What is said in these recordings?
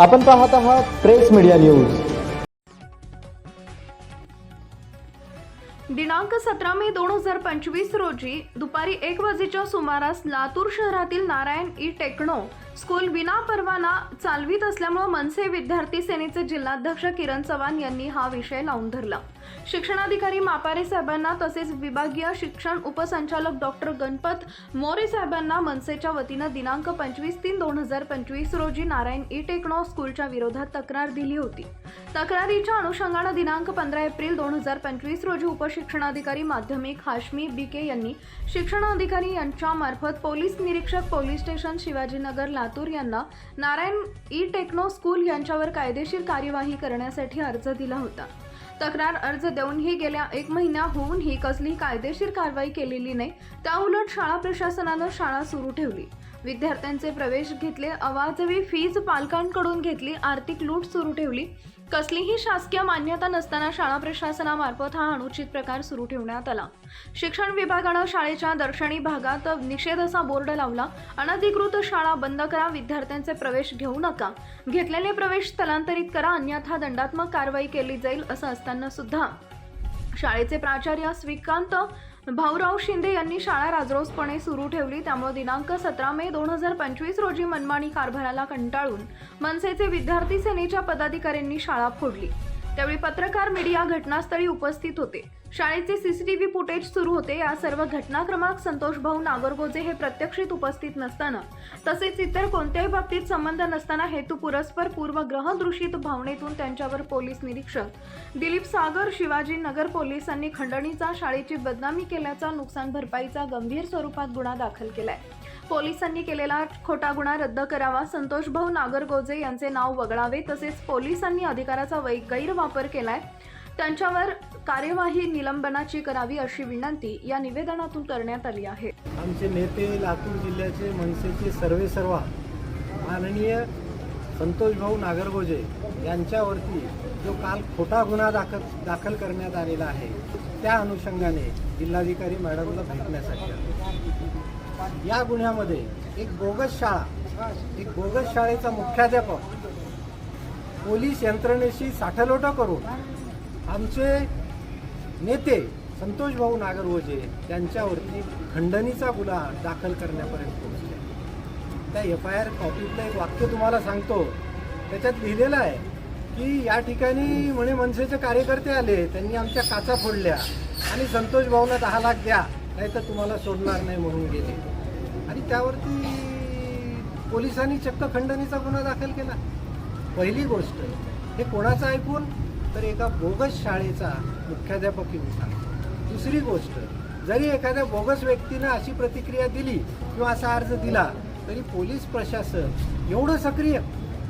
आपण पाहत आहात प्रेस मीडिया न्यूज. दिनांक सतरा मे दोन हजार पंचवीस रोजी दुपारी एक वाजेच्या सुमारास लातूर शहरातील नारायण ई टेक्नो स्कूल विना परवाना चालवित असल्यामुळे मनसे विद्यार्थी सेनेचे जिल्हाध्यक्ष किरण चव्हाण यांनी हा विषय लावून धरला. शिक्षणाधिकारी मापारे साहेबांना तसेच विभागीय शिक्षण उपसंचालक डॉक्टर गणपत मोरे साहेबांना मनसेच्या वतीनं दिनांक पंचवीस तीन दोन हजार पंचवीस रोजी नारायण ई टेक्नो स्कूलच्या विरोधात तक्रार दिली होती. तक्रारीच्या अनुषंगानं दिनांक पंधरा एप्रिल दोन हजार पंचवीस रोजी उपशिक्षणाधिकारी माध्यमिक हाशमी बीके यांनी शिक्षणाधिकारी यांच्या मार्फत पोलीस निरीक्षक पोलीस स्टेशन शिवाजीनगर लातूर यांना नारायण ई टेक्नो स्कूल यांच्यावर कायदेशीर कार्यवाही करण्यासाठी अर्ज दिला होता. तक्रार अर्ज देऊनही गेल्या एक महिना होऊनही कसलीही कायदेशीर कारवाई केलेली नाही त्याउलट शाळा प्रशासनानं शाळा सुरू ठेवली. विद्यार्थ्यांचे प्रवेश घेतले अवाजवी फीज पालकांकडून घेतली आर्थिक लूट सुरू ठेवली. कसलीही शासकीय मान्यता नसताना शाळा प्रशासनामार्फत हा अनुचित प्रकार सुरू ठेवण्यात आला. शिक्षण विभागानं शाळेच्या दर्शनी भागात निषेधाचा बोर्ड लावला. अनधिकृत शाळा बंद करा विद्यार्थ्यांचे प्रवेश घेऊ नका. घेतलेले प्रवेश स्थलांतरित करा अन्यथा दंडात्मक कारवाई केली जाईल असं असताना सुद्धा. शाळेचे प्राचार्य श्रीकांत भाऊराव शिंदे यांनी शाळा राजरोसपणे सुरू ठेवली. त्यामुळे दिनांक सतरा मे दोन हजार पंचवीस रोजी मनमानी कारभाराला कंटाळून मनसेचे विद्यार्थी सेनेच्या पदाधिकाऱ्यांनी शाळा फोडली. त्यावेळी पत्रकार मीडिया घटनास्थळी उपस्थित होते. शाळेचे सीसीटीव्ही फुटेज सुरू होते. या सर्व घटनाक्रमात संतोष भाऊ नागरगोजे हे प्रत्यक्षित उपस्थित नसताना तसेच इतर कोणत्याही बाबतीत संबंध नसताना हेतू पुरस्पर पूर्वग्रह ग्रहदृषित भावनेतून त्यांच्यावर पोलीस निरीक्षक दिलीप सागर शिवाजी नगर पोलिसांनी खंडणीचा शाळेची बदनामी केल्याचा नुकसान भरपाईचा गंभीर स्वरूपात गुन्हा दाखल केलाय. पोलिसांनी केलेला खोटा गुन्हा रद्द करावा संतोष भाऊ नागरगोजे यांचे नाव वगळावे तसेच पोलिसांनी अधिकाराचा वै गैरवापर केलाय. त्यांच्यावर कार्यवाही निलंबनाची करावी अशी विनंती या निवेदनातून करण्यात आली आहे. आमचे नेते लातूर जिल्ह्याचे मनसेचे सर्वे सर्वा माननीय संतोष भाऊ नागरगोजे यांच्यावरती जो काल खोटा गुन्हा दाखल दाखल करण्यात आलेला आहे त्या अनुषंगाने जिल्हाधिकारी मॅडमला भेटण्यासाठी या गुन्ह्यामध्ये एक बोगस शाळा एक बोगस शाळेचा मुख्याध्यापक पोलीस यंत्रणेशी साठलोटा करून आमचे नेते संतोष भाऊ नागरवोजे त्यांच्यावरती खंडणीचा गुन्हा दाखल करण्यापर्यंत पोहोचले. त्या एफ आय आर कॉपीतलं एक वाक्य तुम्हाला सांगतो. त्याच्यात लिहिलेलं आहे की या ठिकाणी म्हणे मनसेचे कार्यकर्ते आले त्यांनी आमच्या काचा फोडल्या आणि संतोष भाऊला दहा लाख द्या नाही तर तुम्हाला सोडणार नाही म्हणून गेले. आणि त्यावरती पोलिसांनी चक्क खंडणीचा गुन्हा दाखल केला. पहिली गोष्ट हे कोणाचं ऐकून? तर एका बोगस शाळेचा मुख्याध्यापक येऊन सांगतो दुसरी गोष्ट जरी एखाद्या बोगस व्यक्तीनं अशी प्रतिक्रिया दिली किंवा असा अर्ज दिला तरी पोलीस प्रशासन एवढं सक्रिय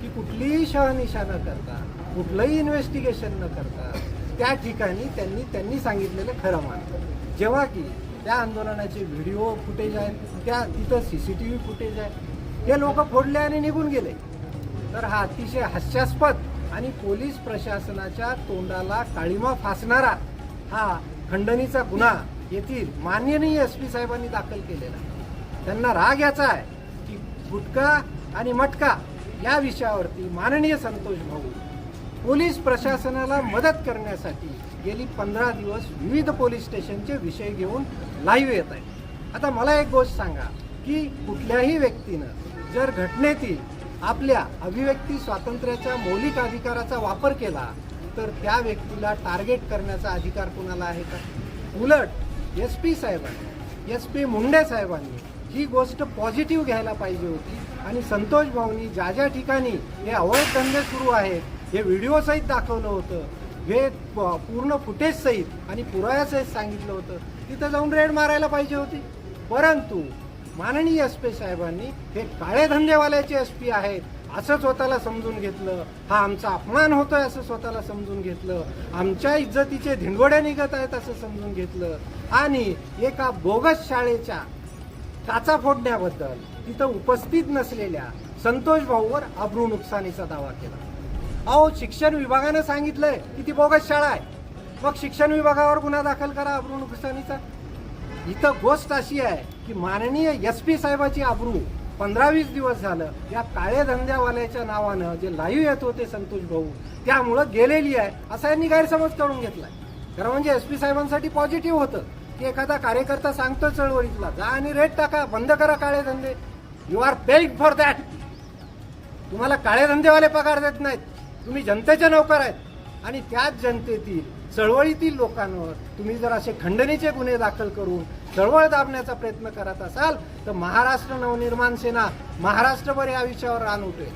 की कुठलीही शहानिशा न करता कुठलंही इन्व्हेस्टिगेशन न करता त्या ठिकाणी त्यांनी त्यांनी सांगितलेलं खरं मानतं. जेव्हा की त्या आंदोलनाचे व्हिडिओ फुटेज आहेत त्या तिथं C C T V footage आहे. हे लोक फोडले आणि निघून गेले. तर हा अतिशय हास्यास्पद आणि पोलीस प्रशासनाच्या तोंडाला काळीमा फासणारा हा खंडणीचा गुन्हा येथील माननीय एस पी साहेबांनी दाखल केलेला त्यांना राग याचा आहे की गुटखा आणि मटका या विषयावरती माननीय संतोष भाऊ पोलीस प्रशासनाला मदत करण्यासाठी गेली पंधरा दिवस विविध पोलीस स्टेशनचे विषय घेऊन लाईव्ह येत आहेत. आता मला एक गोष्ट सांगा की कुठल्याही व्यक्तीनं जर घटनेतील आपल्या अभिव्यक्ती स्वातंत्र्याच्या मौलिक अधिकाराचा वापर केला तर त्या व्यक्तीला टार्गेट करण्याचा अधिकार कुणाला आहे का? उलट एस पी साहेबांनी एस पी मुंडे साहेबांनी ही गोष्ट पॉझिटिव्ह घ्यायला पाहिजे होती. आणि संतोष भाऊनी ज्या ज्या ठिकाणी हे अवैध धंदे सुरू आहेत हे व्हिडिओसहित दाखवलं होतं हे प- पूर्ण फुटेजसहित आणि पुराव्यासहित सांगितलं होतं तिथं जाऊन रेड मारायला पाहिजे होती. परंतु माननीय एस पी साहेबांनी हे काळे धंदेवाल्याचे एस पी आहेत असं स्वतःला समजून घेतलं. हा आमचा अपमान होतोय असं स्वतःला समजून घेतलं. आमच्या इज्जतीचे धिंडवडे निघत आहेत असं समजून घेतलं. आणि एका बोगस शाळेच्या काचा फोडण्याबद्दल तिथं उपस्थित नसलेल्या संतोष भाऊवर अब्रू नुकसानीचा दावा केला. अहो शिक्षण विभागानं सांगितलंय की ती बोगस शाळा आहे. मग शिक्षण विभागावर गुन्हा दाखल करा अब्रू नुकसानीचा. इथं गोष्ट अशी आहे की माननीय एस पी साहेबाची आबरू पंधरा वीस दिवस झालं. या काळे धंद्यावाल्याच्या नावानं जे लाईव्ह येत होते संतोष भाऊ त्यामुळं गेलेली आहे. असा यांनी गैरसमज करून घेतलाय. खरं म्हणजे एस पी साहेबांसाठी पॉझिटिव्ह होतं की एखादा कार्यकर्ता सांगतो चळवळीतला जा आणि रेट टाका बंद करा काळे धंदे. You are paid for that तुम्हाला काळे धंदेवाले पगार देत नाहीत. तुम्ही जनतेचे नौकर आहेत. आणि त्याच जनतेतील चळवळीतील लोकांवर तुम्ही जर असे खंडणीचे गुन्हे दाखल करून चळवळ दाबण्याचा प्रयत्न करत असाल तर महाराष्ट्र नवनिर्माण सेना महाराष्ट्रभर या विषयावर रान उठेल.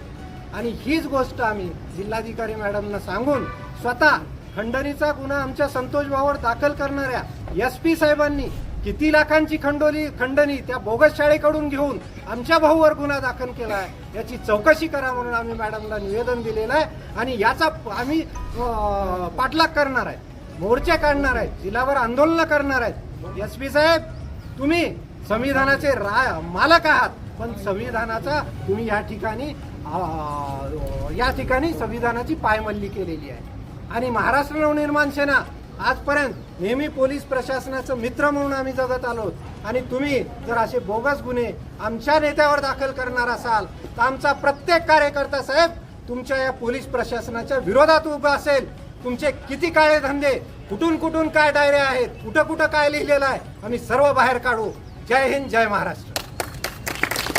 आणि हीच गोष्ट आम्ही जिल्हाधिकारी मॅडमना सांगून स्वतः खंडणीचा गुन्हा आमच्या संतोष भावावर दाखल करणाऱ्या एस पी साहेबांनी किती लाखांची खंडोली खंडणी त्या बोगस शाळेकडून घेऊन आमच्या भाऊवर गुन्हा दाखल केला आहे याची चौकशी करा म्हणून आम्ही मॅडमला निवेदन दिलेलं आहे. आणि याचा आम्ही पाठलाग करणार आहे. मोर्चे काढणार आहेत जिल्हाभर आंदोलन करणार आहेत. एस पी साहेब तुम्ही संविधानाचे रा मालक आहात. पण संविधानाचा तुम्ही या ठिकाणी या ठिकाणी संविधानाची पायमल्ली केलेली आहे. आणि महाराष्ट्र नवनिर्माण सेना आजपर्यंत नेहमी पोलीस प्रशासनाचं मित्र म्हणून आम्ही जगत आलो. आणि तुम्ही जर असे बोगस गुन्हे आमच्या नेत्यावर दाखल करणार असाल तर आमचा प्रत्येक कार्यकर्ता साहेब तुमच्या या पोलीस प्रशासनाच्या विरोधात उभा असेल. तुमचे किती काळे धंदे कुठून कुठून काय डायऱ्या आहेत कुठं कुठं काय लिहिलेलं आहे आम्ही सर्व बाहेर काढू. जय हिंद जय महाराष्ट्र.